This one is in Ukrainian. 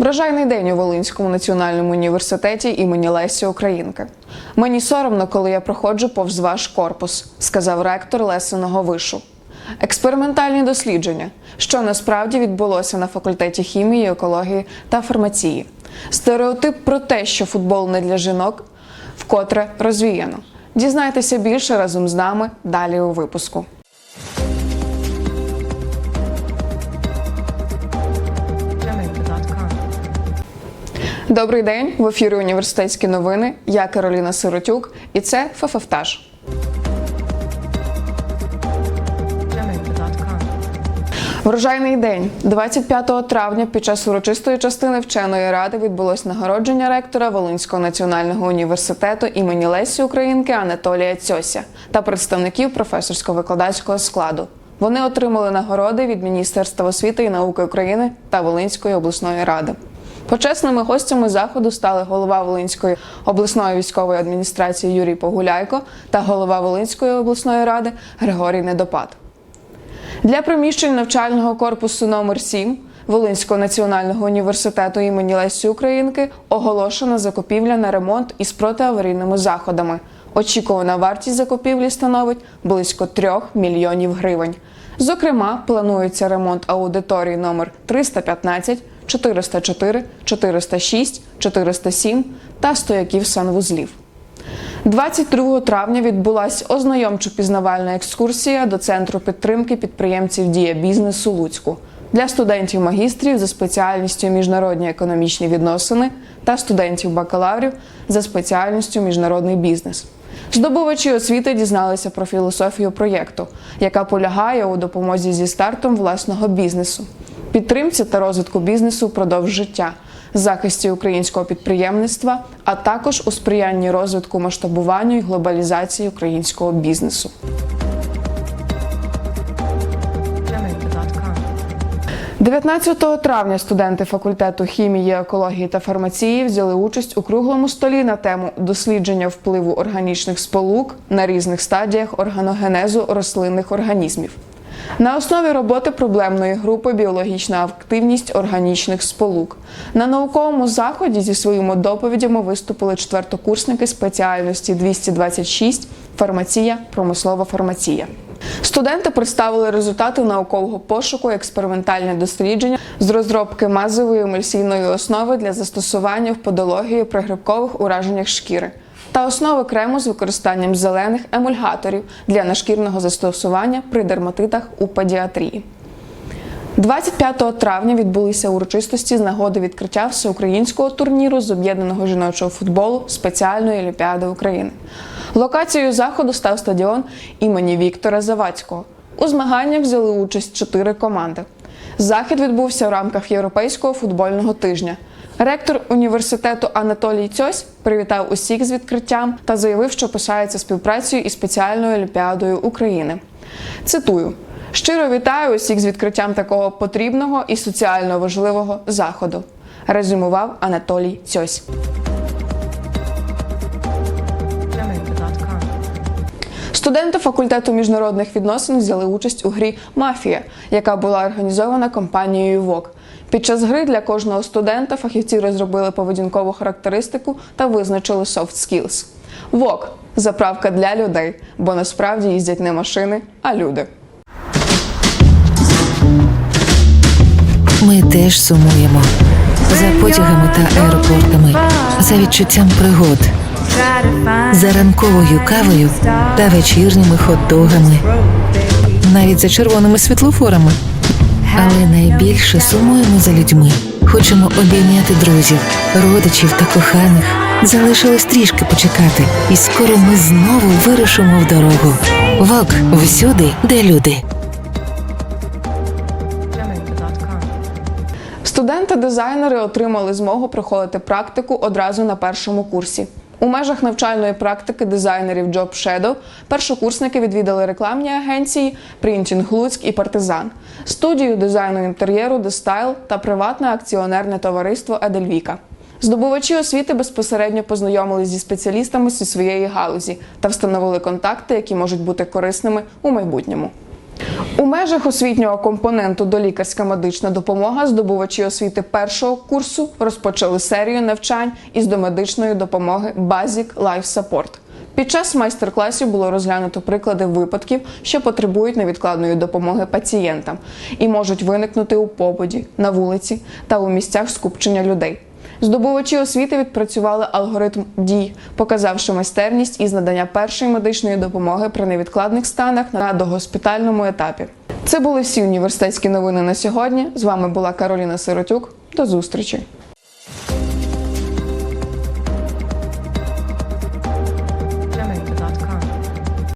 Врожайний день у Волинському національному університеті імені Лесі Українки. Мені соромно, коли я проходжу повз ваш корпус, сказав ректор Лесиного вишу. Експериментальні дослідження, що насправді відбулося на факультеті хімії, екології та фармації. Стереотип про те, що футбол не для жінок, вкотре розвіяно. Дізнайтеся більше разом з нами далі у випуску. Добрий день! В ефірі університетські новини. Я Кароліна Сиротюк, і це ФФФТАЖ. Врожайний день 25 травня під час урочистої частини вченої ради відбулось нагородження ректора Волинського національного університету імені Лесі Українки Анатолія Цьося та представників професорсько-викладацького складу. Вони отримали нагороди від Міністерства освіти і науки України та Волинської обласної ради. Почесними гостями заходу стали голова Волинської обласної військової адміністрації Юрій Погуляйко та голова Волинської обласної ради Григорій Недопад. Для приміщень навчального корпусу номер 7 Волинського національного університету імені Лесі Українки оголошена закупівля на ремонт із протиаварійними заходами. Очікувана вартість закупівлі становить близько 3 мільйонів гривень. Зокрема, планується ремонт аудиторії номер 315, 404, 406, 407 та стояків санвузлів. 22 травня відбулася ознайомчо-пізнавальна екскурсія до центру підтримки підприємців Дія бізнесу Луцьку для студентів магістрів за спеціальністю міжнародні економічні відносини та студентів бакалаврів за спеціальністю міжнародний бізнес. Здобувачі освіти дізналися про філософію проєкту, яка полягає у допомозі зі стартом власного бізнесу, підтримці та розвитку бізнесу впродовж життя захисті українського підприємництва, а також у сприянні розвитку масштабуванню і глобалізації українського бізнесу. 19 травня студенти факультету хімії, екології та фармації взяли участь у круглому столі на тему дослідження впливу органічних сполук на різних стадіях органогенезу рослинних організмів. На основі роботи проблемної групи біологічна активність органічних сполук на науковому заході зі своїми доповідями виступили четвертокурсники спеціальності 226 фармація, промислова фармація. Студенти представили результати наукового пошуку експериментальне дослідження з розробки мазової емульсійної основи для застосування в подології при грибкових ураженнях шкіри та основи крему з використанням зелених емульгаторів для нашкірного застосування при дерматитах у педіатрії. 25 травня відбулися урочистості з нагоди відкриття всеукраїнського турніру з об'єднаного жіночого футболу спеціальної Олімпіади України. Локацією заходу став стадіон імені Віктора Завадського. У змаганнях взяли участь чотири команди. Захід відбувся в рамках Європейського футбольного тижня. Ректор університету Анатолій Цьось привітав усіх з відкриттям та заявив, що пишається співпрацею із спеціальною Олімпіадою України. Цитую: щиро вітаю усіх з відкриттям такого потрібного і соціально важливого заходу. Резюмував Анатолій Цьось. Студенти факультету міжнародних відносин взяли участь у грі Мафія, яка була організована компанією ВОК. Під час гри для кожного студента фахівці розробили поведінкову характеристику та визначили soft skills. ВОК заправка для людей, бо насправді їздять не машини, а люди. Ми теж сумуємо за потягами та аеропортами, за відчуттям пригод, за ранковою кавою та вечірніми хот-догами, навіть за червоними світлофорами. Але найбільше сумуємо за людьми. Хочемо обійняти друзів, родичів та коханих. Залишилось трішки почекати, і скоро ми знову вирушимо в дорогу. Вок всюди, де люди. Студенти-дизайнери отримали змогу проходити практику одразу на першому курсі. У межах навчальної практики дизайнерів Job Shadow першокурсники відвідали рекламні агенції Printing Луцьк і Партизан, студію дизайну інтер'єру Style та приватне акціонерне товариство Едельвіка. Здобувачі освіти безпосередньо познайомились зі спеціалістами зі своєї галузі та встановили контакти, які можуть бути корисними у майбутньому. У межах освітнього компоненту до лікарська медична допомога здобувачі освіти першого курсу розпочали серію навчань із домедичної допомоги Basic Life Support. Під час майстер-класів було розглянуто приклади випадків, що потребують невідкладної допомоги пацієнтам і можуть виникнути у побуді, на вулиці та у місцях скупчення людей. Здобувачі освіти відпрацювали алгоритм дій, показавши майстерність із надання першої медичної допомоги при невідкладних станах на догоспітальному етапі. Це були всі університетські новини на сьогодні. З вами була Кароліна Сиротюк. До зустрічі!